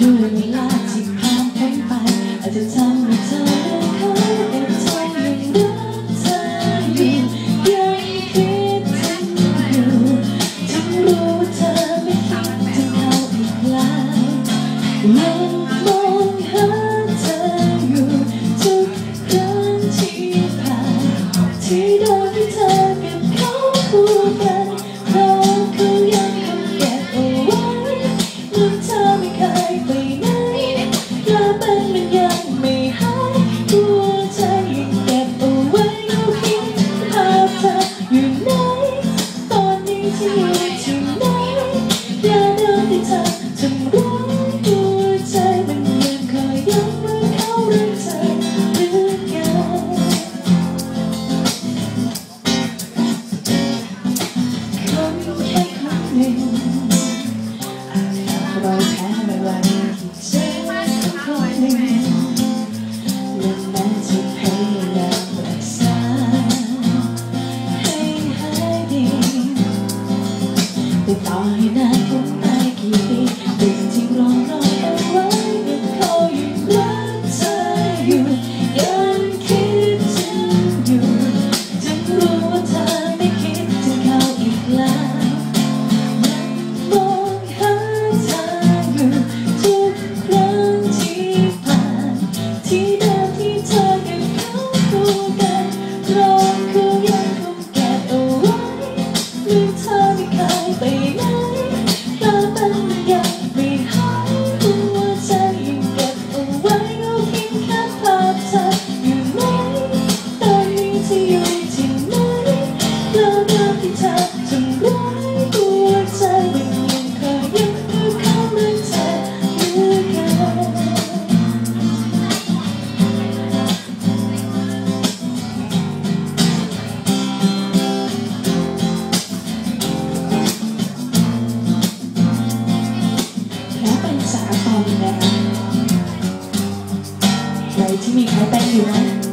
ด้วยเวลาที่ผ่านไปอาจจะทำให้เธอเคยเป็นใจยังรักเธออยู่ยัคิดถึงอยู่ถึงรู้ว่าเธอไม่คิดถึงเขาอีกแล้วยังมองหาเธออยู่ทุกครั้งที่ผ่าน ไม่เคยไปไหนเธอเป็น ที่มีใครเป็นอยู่นะ